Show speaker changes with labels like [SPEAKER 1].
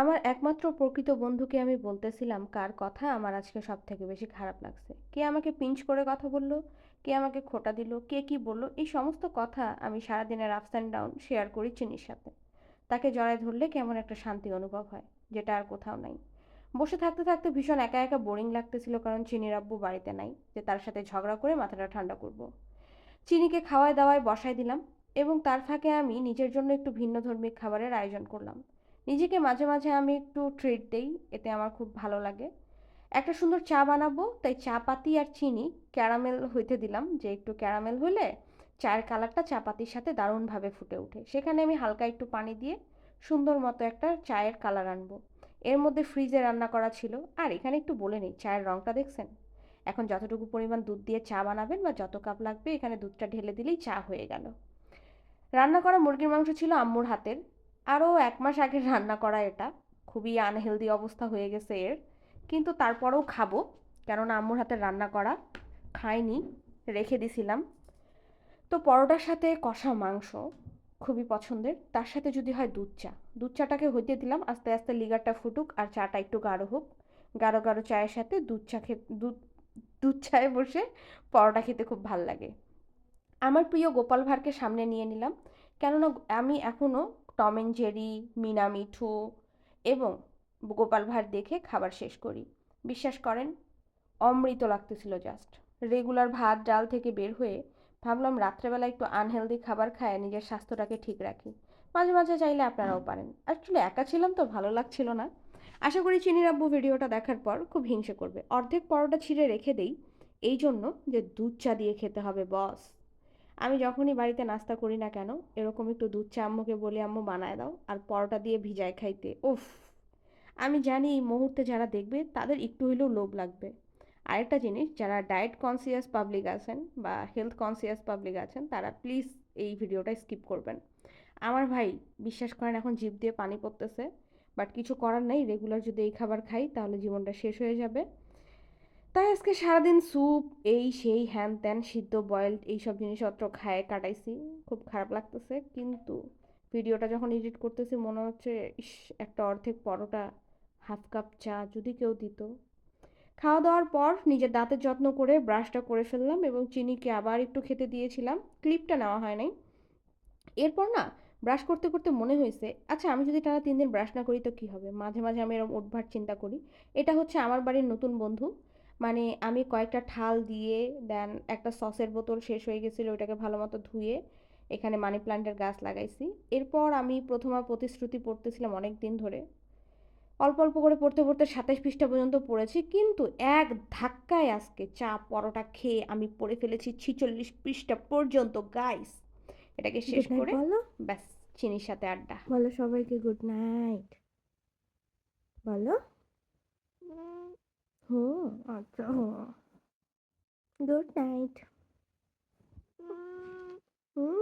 [SPEAKER 1] আমার একমাত্র প্রকৃত বন্ধুকে আমি বলতেছিলাম, কার কথা আমার আজকে সব থেকে বেশি খারাপ লাগছে? কে আমাকে পিঞ্চ করে কথা বলল, কে আমাকে খোঁটা দিল, কে কি বলল, এই সমস্ত কথা আমি সারাদিনের আপস অ্যান্ড ডাউন শেয়ার করি চিনির সাথে। তাকে জড়ায় ধরলে কেমন একটা শান্তি অনুভব হয়, যেটা আর কোথাও নাই। বসে থাকতে থাকতে ভীষণ একা একা বোরিং লাগতেছিল কারণ চিনির আব্বু বাড়িতে নাই, যে তার সাথে ঝগড়া করে মাথাটা ঠান্ডা করব। চিনিকে খাওয়ায় দাওয়ায় বসায় দিলাম এবং তার ফাঁকে আমি নিজের জন্য একটু ভিন্ন ধর্মিক খাবারের আয়োজন করলাম। নিজেকে মাঝে মাঝে আমি একটু ট্রিট দেই, এতে আমার খুব ভালো লাগে। একটা সুন্দর চা বানাবো, তাই চা পাতি আর চিনি ক্যারামেল হইতে দিলাম, যে একটু ক্যারামেল হলে চায়ের কালারটা চা পাতির সাথে দারুণভাবে ফুটে ওঠে। সেখানে আমি হালকা একটু পানি দিয়ে সুন্দর মতো একটা চায়ের কালার আনব। এর মধ্যে ফ্রিজে রান্না করা ছিল। আর এখানে একটু বলে নিই, চায়ের রঙটা দেখছেন? এখন যতটুকু পরিমাণ দুধ দিয়ে চা বানাবেন বা যত কাপ লাগবে, এখানে দুধটা ঢেলে দিলেই চা হয়ে গেল। রান্না করা মুরগির মাংস ছিল আম্মুর হাতের। আরও এক মাস আগে রান্না করা এটা। খুবই আনহেলদি অবস্থা হয়ে গেছে এর। কিন্তু তারপরেও খাব, কেননা আম্মুর হাতে রান্না করা খাইনি, রেখে দিছিলাম। তো পরোটার সাথে কষা মাংস খুবই পছন্দের। তার সাথে যদি হয় দুধ চা। দুধ চাটাকে হইতে দিলাম, আস্তে আস্তে লিগারটা ফুটুক আর চাটা একটু গাঢ় হোক। গাঢ় গাঢ় চায়ের সাথে দুধ চা খেতে দুধ দুধ চায়ে বসে পরোটা খেতে খুব ভালো লাগে। আমার প্রিয় গোপাল ভাঁড়কে সামনে নিয়ে নিলাম। কেননা আমি এখনও Tom and Jerry, Meena Mithu এবং গোপাল ভাঁড় দেখে খাবার শেষ করি। বিশ্বাস করেন, অমৃত লাগতেছিল জাস্ট রেগুলার ভাত, ডাল থেকে বের হয়ে ভাবলাম রাত্রেবেলা একটু আনহেলদি খাবার খায় নিজের স্বাস্থ্যটাকে ঠিক রাখি। মাঝে মাঝে চাইলে আপনারাও পারেন। অ্যাকচুয়ালি একা ছিলাম তো, ভালো লাগছিল না। আশা করি চিনির আব্বু ভিডিওটা দেখার পর খুব হিংসে করবে। অর্ধেক পরোটা ছিঁড়ে রেখে দেই এই জন্য যে দুধ চা দিয়ে খেতে হবে বস আমি যখনই বাড়িতে নাস্তা করি না কেন, এরকম একটু দুধ চা আম্মুকে বলি, আম্মু, বানায় দাও। আর পরোটা দিয়ে ভিজায় খাইতে। উফ! আমি জানি এই মুহূর্তে যারা দেখবে, তাদের একটু হলেও লোভ লাগবে। আরেকটা জিনিস, যারা ডায়েট কনসিয়াস পাবলিক আছেন বা হেলথ কনসিয়াস পাবলিক আছেন, তারা প্লিজ এই ভিডিওটা স্কিপ করবেন। আমার ভাই বিশ্বাস করেন এখন জিভ দিয়ে পানি পড়তেছে, বাট কিছু করার নেই, রেগুলার যদি এই খাবার খাই, তাহলে জীবনটা শেষ হয়ে যাবে। তাই আজকে সারাদিন স্যুপ, এই সেই হ্যান ত্যান, সিদ্ধ, বয়েলড এইসব জিনিসপত্র খায় কাটাইছি। খুব খারাপ লাগতেছে, কিন্তু ভিডিওটা যখন এডিট করতেছি, মনে হচ্ছে, ইস, একটা অর্ধেক পরোটা, হাফ কাপ চা যদি কেউ দিত। খাওয়া দাওয়ার পর নিজের দাঁতের যত্ন করে ব্রাশটা করে ফেললাম এবং চিনিকে আবার একটু খেতে দিয়েছিলাম। ক্লিপটা নেওয়া হয় নাই। এরপর না, ব্রাশ করতে করতে মনে হয়েছে আচ্ছা আমি যদি টানা তিন দিন ব্রাশ না করি তো কী হবে? মাঝে মাঝে আমি এরকম উঠভাট চিন্তা করি। এটা হচ্ছে আমার বাড়ির নতুন বন্ধু। মানে আমি কয়েকটা ঠাল দিয়ে দেন একটা সসের বোতল শেষ হয়ে গেছিল ওইটাকে ভালো মতো ধুয়ে এখানে মানি প্ল্যান্টের গাছ লাগাইছি। এরপর আমি প্রথমা প্রতিশ্রুতি পড়তেছিলাম অনেক দিন ধরে। অল্প অল্প করে পড়তে পড়তে সাতাশ পৃষ্ঠা পর্যন্ত পড়েছি কিন্তু এক ধাক্কায় আজকে চা পরোটা খেয়ে আমি পড়ে ফেলেছি ছিচল্লিশ পৃষ্ঠা পর্যন্ত গাইস এটাকে শেষ করে
[SPEAKER 2] বলো।
[SPEAKER 1] ব্যাস চিনির সাথে আড্ডা।
[SPEAKER 2] বলো সবাইকে গুড নাইট বলো। হুম আচ্ছা হুম। গুড নাইট হুম।